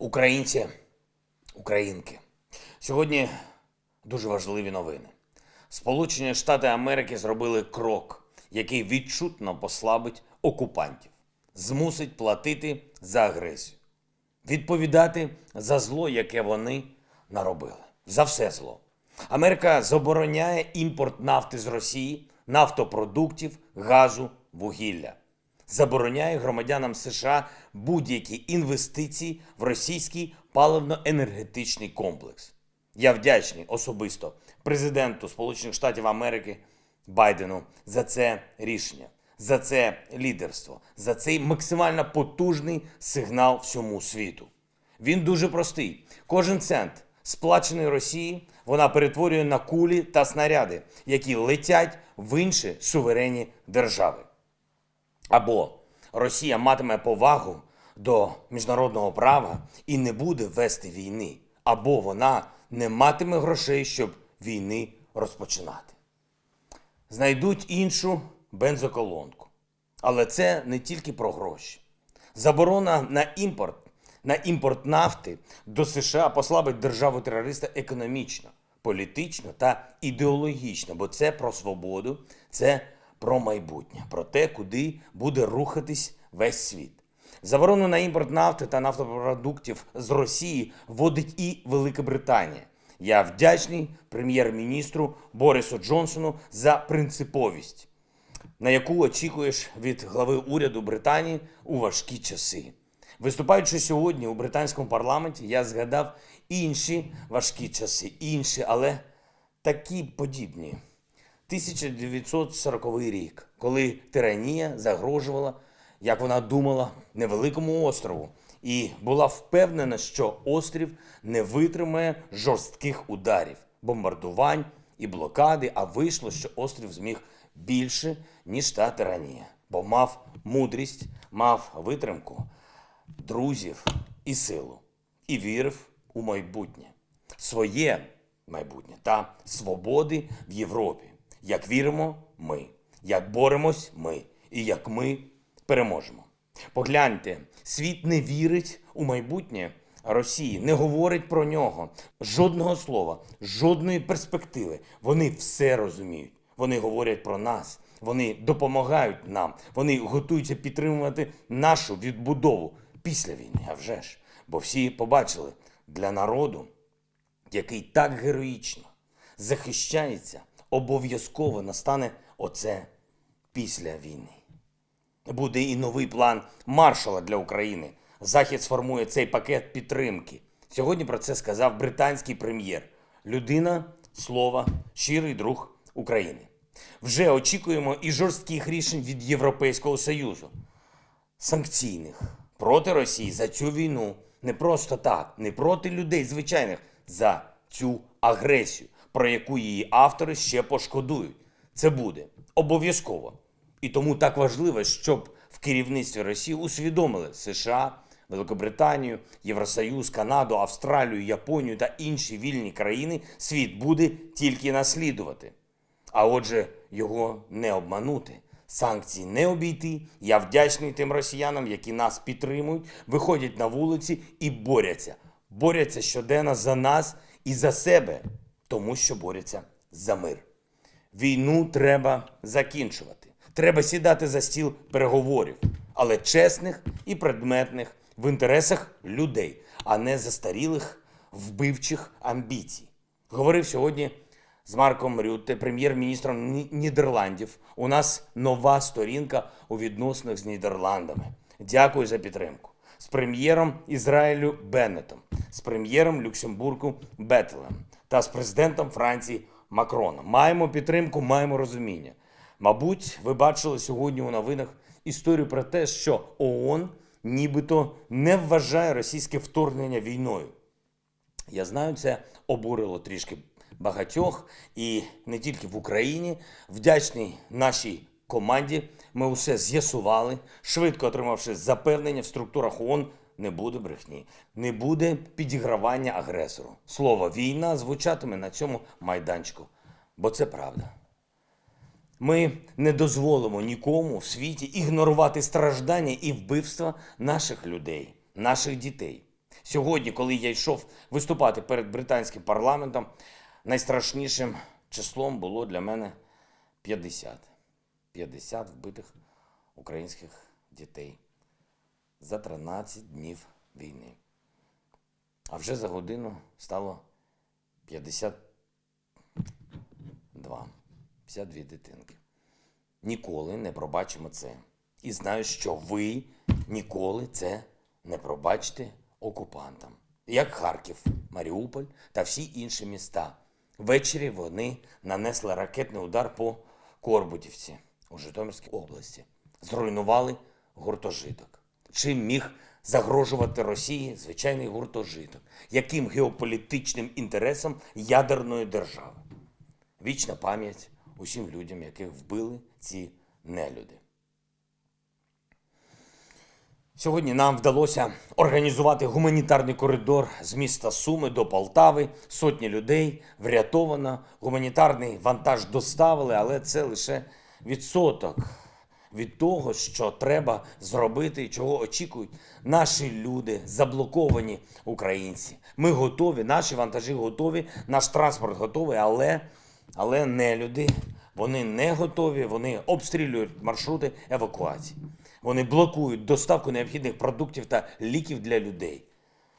Українці, українки, сьогодні дуже важливі новини. Сполучені Штати Америки зробили крок, який відчутно послабить окупантів, змусить платити за агресію, відповідати за зло, яке вони наробили. За все зло. Америка забороняє імпорт нафти з Росії, нафтопродуктів, газу, вугілля забороняє громадянам США будь-які інвестиції в російський паливно-енергетичний комплекс. Я вдячний особисто президенту Сполучених Штатів Америки Байдену за це рішення, за це лідерство, за цей максимально потужний сигнал всьому світу. Він дуже простий. Кожен цент, сплачений Росії, вона перетворює на кулі та снаряди, які летять в інші суверенні держави. Або Росія матиме повагу до міжнародного права і не буде вести війни, або вона не матиме грошей, щоб війни розпочинати. Знайдуть іншу бензоколонку. Але це не тільки про гроші. Заборона на імпорт, на імпорт нафти до США послабить державу терориста економічно, політично та ідеологічно, бо це про свободу, це про майбутнє, про те, куди буде рухатись весь світ. Заборону на імпорт нафти та нафтопродуктів з Росії вводить і Велика Британія. Я вдячний прем'єр-міністру Борису Джонсону за принциповість, на яку очікуєш від глави уряду Британії у важкі часи. Виступаючи сьогодні у британському парламенті, я згадав інші важкі часи, інші, але такі подібні. 1940 рік, коли тиранія загрожувала, як вона думала, невеликому острову, і була впевнена, що острів не витримає жорстких ударів, бомбардувань і блокади. А вийшло, що острів зміг більше, ніж та тиранія, бо мав мудрість, мав витримку друзів і силу, і вірив у майбутнє, своє майбутнє та свободи в Європі. Як віримо ми, як боремось ми, і як ми переможемо. Погляньте, світ не вірить у майбутнє Росії, не говорить про нього. Жодного слова, жодної перспективи. Вони все розуміють. Вони говорять про нас, вони допомагають нам, вони готуються підтримувати нашу відбудову після війни. А вже ж, бо всі побачили для народу, який так героїчно захищається, обов'язково настане оце після війни. Буде і новий план маршала для України. Захід сформує цей пакет підтримки. Сьогодні про це сказав британський прем'єр. Людина слова, щирий друг України. Вже очікуємо і жорстких рішень від Європейського Союзу санкційних проти Росії за цю війну. Не просто так, не проти людей звичайних, за цю агресію, про яку її автори ще пошкодують. Це буде обов'язково. І тому так важливо, щоб в керівництві Росії усвідомили США, Великобританію, Євросоюз, Канаду, Австралію, Японію та інші вільні країни світ буде тільки наслідувати. А отже, його не обманути, санкції не обійти. Я вдячний тим росіянам, які нас підтримують, виходять на вулиці і борються. Борються щоденно за нас і за себе, тому що борються за мир. Війну треба закінчувати. Треба сідати за стіл переговорів, але чесних і предметних в інтересах людей, а не застарілих вбивчих амбіцій. Говорив сьогодні з Марком Рютте, прем'єр-міністром Нідерландів. У нас нова сторінка у відносинах з Нідерландами. Дякую за підтримку. З прем'єром Ізраїлю Беннетом, з прем'єром Люксембургу Бетелем та з президентом Франції Макроном. Маємо підтримку, маємо розуміння. Мабуть, ви бачили сьогодні у новинах історію про те, що ООН нібито не вважає російське вторгнення війною. Я знаю, це обурило трішки багатьох, і не тільки в Україні. Вдячний нашій команді. Ми усе з'ясували, швидко отримавши запевнення в структурах ООН, не буде брехні, не буде підігравання агресору. Слово війна звучатиме на цьому майданчику, бо це правда. Ми не дозволимо нікому в світі ігнорувати страждання і вбивства наших людей, наших дітей. Сьогодні, коли я йшов виступати перед британським парламентом, найстрашнішим числом було для мене 50. 50 вбитих українських дітей за 13 днів війни. А вже за годину стало 52. 52 дитинки. Ніколи не пробачимо це. І знаю, що ви ніколи це не пробачите окупантам. Як Харків, Маріуполь та всі інші міста. Ввечері вони нанесли ракетний удар по Корбутівці у Житомирській області. Зруйнували гуртожиток. Чим міг загрожувати Росії звичайний гуртожиток? Яким геополітичним інтересом ядерної держави? Вічна пам'ять усім людям, яких вбили ці нелюди. Сьогодні нам вдалося організувати гуманітарний коридор з міста Суми до Полтави. Сотні людей врятовано. Гуманітарний вантаж доставили, але це лише відсоток від того, що треба зробити, чого очікують наші люди, заблоковані українці. Ми готові, наші вантажі готові, наш транспорт готовий, але, але не люди. Вони не готові, вони обстрілюють маршрути евакуації. Вони блокують доставку необхідних продуктів та ліків для людей.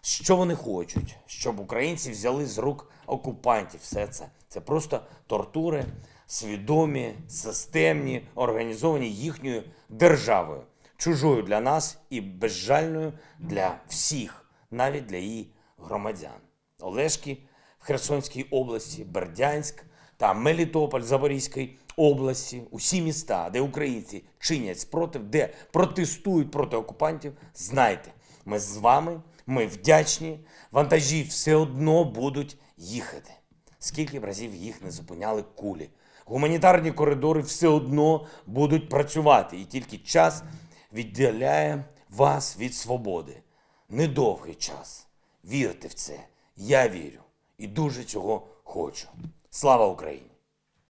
Що вони хочуть? Щоб українці взяли з рук окупантів все це. Це просто тортури, свідомі, системні, організовані їхньою державою, чужою для нас і безжальною для всіх, навіть для її громадян. Олешки в Херсонській області, Бердянськ та Мелітополь Запорізької області, усі міста, де українці чинять спротив, де протестують проти окупантів, знайте, ми з вами, ми вдячні, вантажі все одно будуть їхати. Скільки б разів їх не зупиняли кулі. Гуманітарні коридори все одно будуть працювати, і тільки час відділяє вас від свободи. Недовгий час. Вірте в це. Я вірю і дуже цього хочу. Слава Україні!